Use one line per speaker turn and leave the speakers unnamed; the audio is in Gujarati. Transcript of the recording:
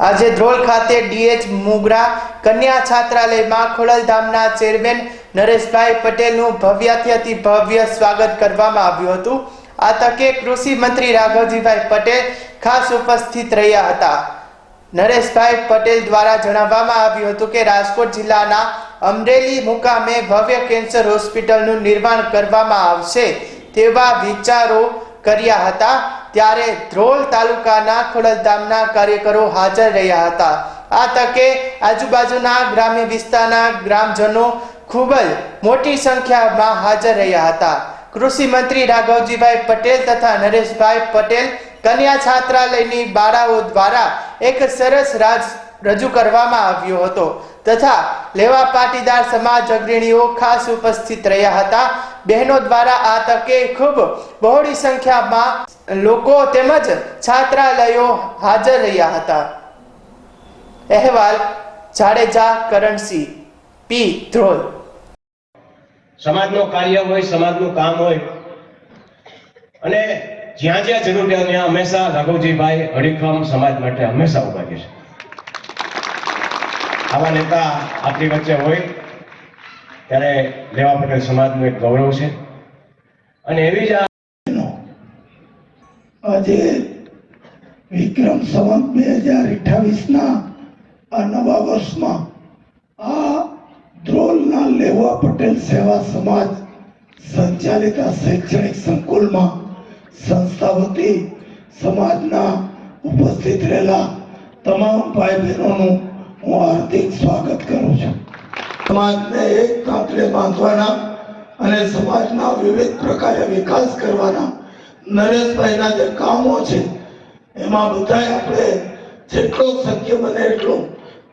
આજે ધ્રોલ ખાતે ડીએચ મુગરા કન્યા છાત્રાલયમાં ખોડલધામના ચેરમેન નરેશભાઈ પટેલનું ભવ્યાથી ભવ્ય સ્વાગત કરવામાં આવ્યું હતું. આ તકે કૃષિ મંત્રી રાઘવજીભાઈ પટેલ ખાસ ઉપસ્થિત રહ્યા હતા. નરેશભાઈ પટેલ દ્વારા જણાવવામાં આવ્યું હતું કે રાજકોટ જિલ્લાના અમરેલી મુકામે ભવ્ય કેન્સર હોસ્પિટલનું નિર્માણ કરવામાં આવશે તેવા વિચારો કર્યા હતા. ત્યારે ધ્રોલ તાલુકાના ખોડલધામના કાર્યકરો હાજર રહ્યા હતા. આ તકે આજુબાજુના ગ્રામ્ય વિસ્તારના ગ્રામજનો ખૂબ જ મોટી સંખ્યામાં હાજર રહ્યા હતા. કૃષિ મંત્રી રાઘવજીભાઈ પટેલ તથા નરેશભાઈ પટેલ કન્યા છાત્રાલયની બાળાઓ દ્વારા એક સરસ રાજ રજૂ કરવામાં આવ્યો હતો તથા લેવા પાટીદાર સમાજ અગ્રણીઓ ખાસ ઉપસ્થિત રહ્યા હતા. બહેનો દ્વારા આ તકે ખૂબ બહોળી સંખ્યામાં લોકો તેમજ છાત્રાલયો હાજર રહ્યા હતા. અહેવાલ, જાડેજા, કરણસિંહ, પી. ધ્રોલ.
સમાજનું કાર્ય હોય, સમાજનું કામ હોય, અને જ્યાં જ્યાં જરૂર ત્યાં હંમેશા રાઘવજીભાઈ હડીખમ સમાજ માટે હંમેશા ઊભા છે. આવા નેતા આપણી વચ્ચે હોય, ત્યારે લેવા પટેલ સમાજનું એક ગૌરવ છે. અને એવી જ
આજે વિક્રમ સંવત બે હજાર અઠાવીસના આ નવા વર્ષમાં આ ધ્રોલના લેવા પટેલ સેવા સમાજ સંચાલિત આ શૈક્ષણિક સંકુલમાં સંસ્થા વતી સમાજના ઉપસ્થિત રહેલા તમામ ભાઈ બહેનોનું હું હાર્દિક સ્વાગત કરું છું. સમાજને એક તાંતરે બાંધવાના અને સમાજના વિવિધ પ્રકારે વિકાસ કરવાના નરેશભાઈના જે કામો છે એમાં બધાય આપણે જેટલો શક્ય બને એટલું